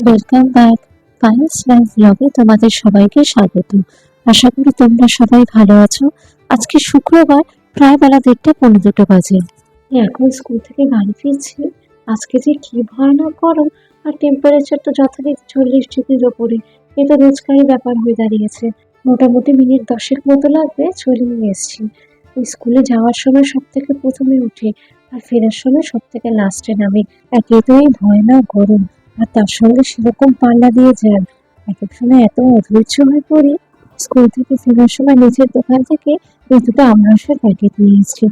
Welcome back পায়েস live ব্লগে তোমাদের সবাইকে স্বাগত। আশা করি তোমরা সবাই ভালো আছো। আজকে শুক্রবার, প্রায় বেলা দেড়টা পনেরো দুটো বাজে এখন স্কুল থেকে বাড়ি ফিরছি। আজকে যে কি ভয়ানক গরম আর টেম্পারেচার তো যথারীতি চল্লিশ ডিগ্রির ওপরে, এ তো রোজকারই ব্যাপার হয়ে দাঁড়িয়েছে। মোটামুটি মিনিট দশেক মতো লাগবে চলে নিয়ে এসছি স্কুলে যাওয়ার সময় সব থেকে প্রথমে উঠে আর ফেরার সময় সব থেকে লাস্টে নামে। একে তো এই ভয়ানক গরম। আর তার সঙ্গে সেরকম পাল্লা দিয়ে যান। এক এক সময় এত অধৈর্য হয়ে পড়ি, স্কুল থেকে ফেরার সময় নিজের দোকান থেকে এই দুটো আমরসের প্যাকেট নিয়ে এসেছি।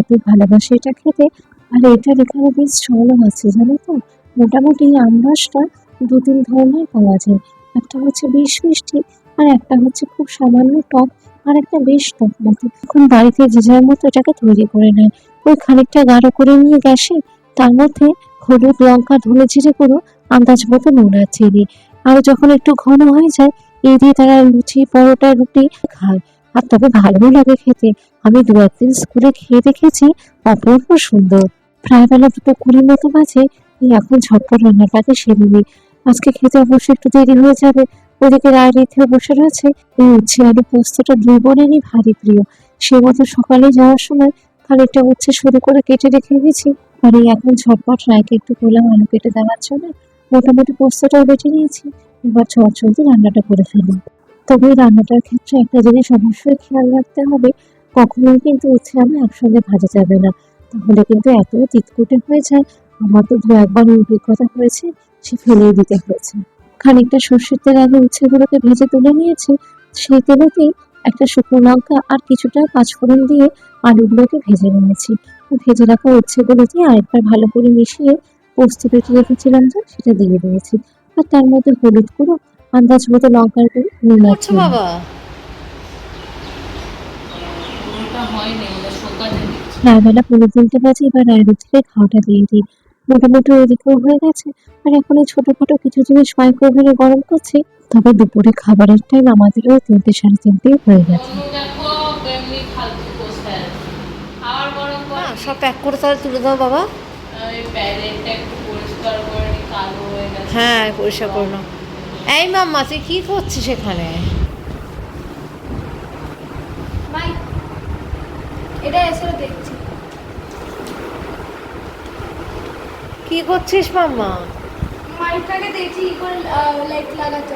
এত ভালোবাসে এটা খেতে, আর এটার এখানে বেশ চলও আছে, জানো তো? মোটামুটি আমরসটা দু তিন ধরনের পাওয়া যায়। একটা হচ্ছে বেশ মিষ্টি, আর একটা হচ্ছে খুব সামান্য টক, আর একটা বেশ টক মতো এখন বাড়িতে যে যার মতো এটাকে তৈরি করে নেয়। ওই খানিকটা গাঢ় করে নিয়ে গ্যাসে তার মধ্যে হলুদ লঙ্কা ধনে জিরে গুঁড়ো, আন্দাজ মতো নুন আর চিনি। আর যখন একটু ঘন হয়ে যায় এই দিয়ে তারা লুচি, পরোটা, রুটি খায়। আর তবে ভালোও লাগে খেতে। আমি দু একদিন স্কুলে খেয়ে দেখেছি, অপূর্ব সুন্দর। প্রায় বেলা দুটো কুড়ি মতো বাজে এখন ঝটপট রান্নাটাকে সেরে নিই। আজকে খেতে অবশ্যই একটু দেরি হয়ে যাবে। ওদিকে রায় রেথেও বসে রয়েছে। এই উচ্ছে আলু পোস্তটা দুই বোনেরই ভারী প্রিয়। সে মতো সকালে যাওয়ার সময় খানিকটা উচ্ছে শুরু করে কেটে রেখে গেছি আর এই এখন ঝটপট রায়কে একটু বললাম আলু কেটে দেওয়ার জন্য মোটামুটি পোস্তটাও বেটে নিয়েছি। এবার চট চলতে রান্নাটা করে ফেলি তবে রান্নাটার ক্ষেত্রে একটা জিনিস অবশ্যই খেয়াল রাখতে হবে, কখনোই কিন্তু উচ্ছে আলু একসঙ্গে ভাজা যাবে না। তাহলে কিন্তু এত তিতকুটে হয়ে যায়। আমার তো দু একবার অভিজ্ঞতা হয়েছে, সে ফেলেই দিতে হয়েছে। খানিকটা সর্ষের তেল আগে উচ্ছেগুলোকে ভেজে তুলে নিয়েছি। সেই তেলেতেই একটা শুকনো লঙ্কা আর কিছুটা পাঁচফোড়ন দিয়ে আলুগুলোকে ভেজে নিয়েছি। ভেজে রাখা উচ্ছেগুলোতে আরেকবার ভালো করে মিশিয়ে পোস্ত বেটে রেখেছিলাম যে সেটা দিয়ে দিয়েছি। আর তার মধ্যে হলুদ গুঁড়ো আন্দাজ মতো লঙ্কার গুঁড়ো নুন। বাবা। দিচ্ছি রায়বেলা পনেরো তিনটে বাজে এবার রায়ের থেকে খাওয়াটা দিয়ে দিই। মোটামুটি ওইদিকেও হয়ে গেছে। আর এখন এই ছোটোখাটো কিছু জিনিস মাইক্রোওভেনে গরম করছি তবে দুপুরে খাবারের টাইম আমাদেরও তিনটে সাড়ে তিনটেই হয়ে গেছে। সব প্যাক করে তাহলে তুলে দাও বাবা। হয়ে গেছে। হ্যাঁ পরিষ্কার করে নাও। এই মাম্মা তুই কি করছিস এখানে? এটা এসে দেখছি। কি করছিস মাম্মা? মাইকটাকে দেখছি কি করে লাইট লাগাতে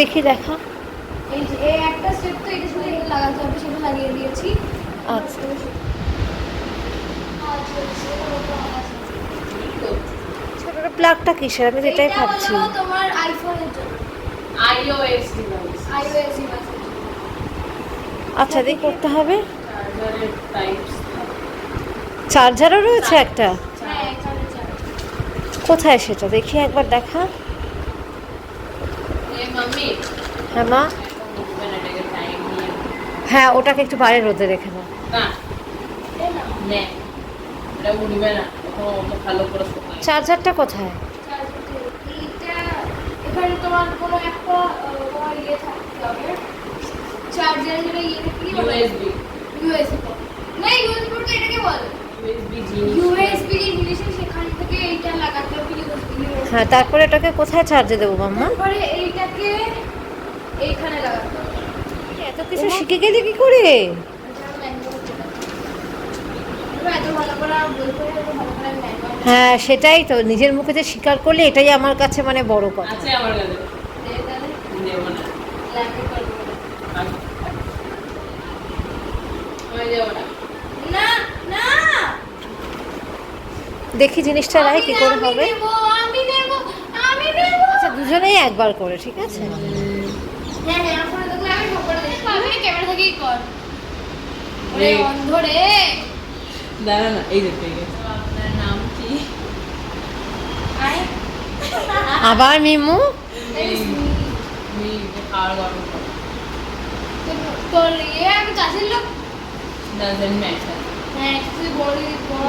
দেখি দেখা। এই যে এই একটা স্টেপ তো এটা শুধু এটা লাগাতে হবে সেটা লাগিয়ে দিয়েছি। আচ্ছা। প্লাগটা কিসের? আমি এটাই এটা ভাবছি। তোমার আইফোনের জন্য। আইওএস ডিভাইস আইওএস ডিভাইসের আচ্ছা দিয়ে করতে হবে? চার্জারও রয়েছে একটা? কোথায় সেটা? দেখি একবার দেখা। হ্যাঁ মা। হ্যাঁ ওটাকে একটু বাইরে রোদে রেখে দাও। চার্জারটা কোথায়? তোমার কোনো একটা ইয়ে থাকতে হবে। চার্জার যেটা ইয়ে কি ইউএসবি। ইউএসবি। না ইউএসবি তো এটাকে বলে ইউএসবি যে জিনিস আছে, সেখান থেকে এইটা লাগাতে হবে ইউএসবি হ্যাঁ তারপরে এটাকে কোথায় চার্জে দেবো মাম্মা? তারপরে এইটাকে এইখানে লাগাতে হবে এত কিছু শিখে গেলি কি করে? ম্যানুয়াল হ্যাঁ সেটাই তো নিজের মুখে যে স্বীকার করলে এটাই আমার কাছে মানে বড় কথা। হয়ে না। দেখি জিনিসটা রায় কি করে হবে নেব, আমি নেব আমি নেব আচ্ছা দুজনেই একবার করে ঠিক আছে? হ্যাঁ হ্যাঁ দাঁড়া না এই নাম কি? আবার মিমু? তোর- ইয়ে আমি লোক? ডাজেন্ট ম্যাটার হ্যাঁ তুই বড় দিদি বড়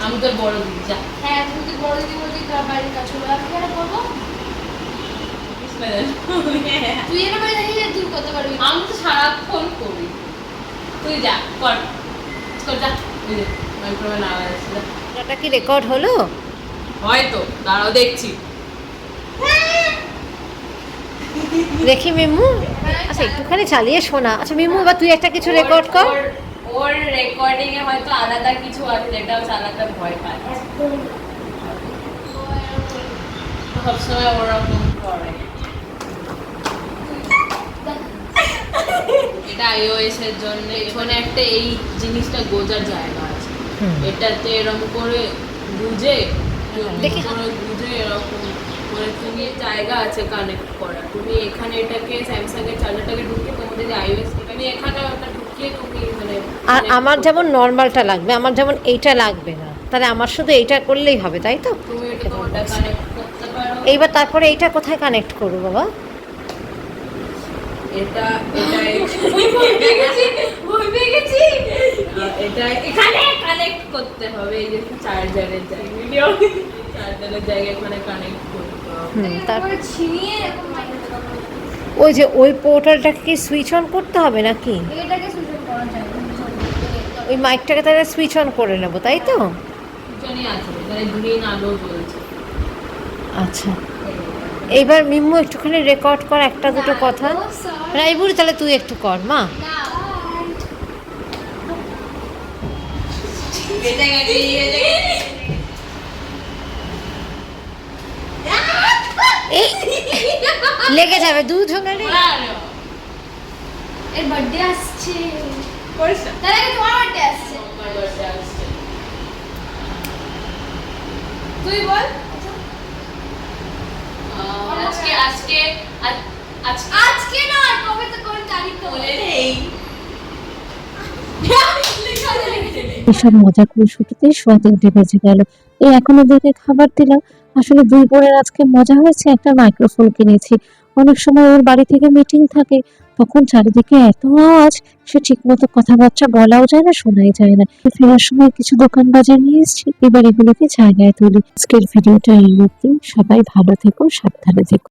আমি তোর বড় দিদি যা। হ্যাঁ তুই তুই বড় দিদি তোর বাড়ির কাছে কেন করব? তুই করতে পারবি? আমি তো সারাক্ষণ করি। তুই যা কর। কর যা। এই আওয়াজ আসছে যা। ওটা কি রেকর্ড হলো? হয়তো দাঁড়াও দেখছি। দেখি মিমু আচ্ছা একটুখানি চালিয়ে শোনা। আচ্ছা মিমু এবার তুই একটা কিছু রেকর্ড কর। ওর- রেকর্ডিং এ হয়তো আলাদা কিছু আছে যেটা হচ্ছে আলাদা ভয় পায়। সবসময় ওরকম করে। এটা আইওএস এর জন্য এখানে একটা এই জিনিসটা গোজার জায়গা আছে। এটাতে এরকম করে গুজে গুজে এরকম করে তুমি জায়গা আছে কানেক্ট করা তুমি এখানে এটাকে স্যামসাং এর চার্জারটাকে ঢুকিয়ে তোমাদের যে আইওএস তুমি এখানে ওটা ঢুকিয়ে তুমি মানে আর আমার যেমন নর্মালটা লাগবে আমার যেমন এইটা লাগবে না তাহলে আমার শুধু এইটা করলেই হবে তাই তো? এইবার তারপরে এইটা কোথায় কানেক্ট করব বাবা? এটা এটা ওই ভয় পেয়ে গেছি ভয় পেয়ে গেছি এটা এখানে কানেক্ট করতে হবে এই যে চার্জারের চার্জারের কানেক্ট করতে হবে। ছিনিয়ে। ওই যে ওই পোর্টালটাকে কি সুইচ অন করতে হবে নাকি? এটাকে সুযোগ করা যায় ওই মাইকটাকে তাহলে সুইচ অন করে নেব তাই তো? জানি আছে এখানে গ্রিন আলো জ্বলছে। আচ্ছা। এইবার মিম্মু একটুখানি রেকর্ড কর একটা দুটো কথা। রাইবুড়ি তাহলে তুই একটু কর মা। লেগে যাবে দুজনেরই এর বার্থডে আসছে। না তার আগে তোমার বার্থডে আসছে। আমার birthday আসছে। তুই বল। আজকে আজকে আজকে। নয় কবে তো কোন তারিখ তো বলে নেই। এসব মজা করে শুটিতে সোয়া তিনটে বেজে গেল। এই এখন ওদেরকে খাবার দিলাম। আসলে দুই বোনের আজকে মজা হয়েছে একটা মাইক্রোফোন কিনেছি। অনেক সময় ওর বাড়ি থেকে মিটিং থাকে। তখন চারিদিকে এত আওয়াজ, সে ঠিকমতো কথাবার্তা বলাও যায় না, শোনাই যায় না। ফেরার সময় কিছু দোকান বাজার নিয়ে এসেছি। এবার এগুলোকে জায়গায় তুলি। আজকের ভিডিওটা এই সবাই ভালো থেকো, সাবধানে থেকো।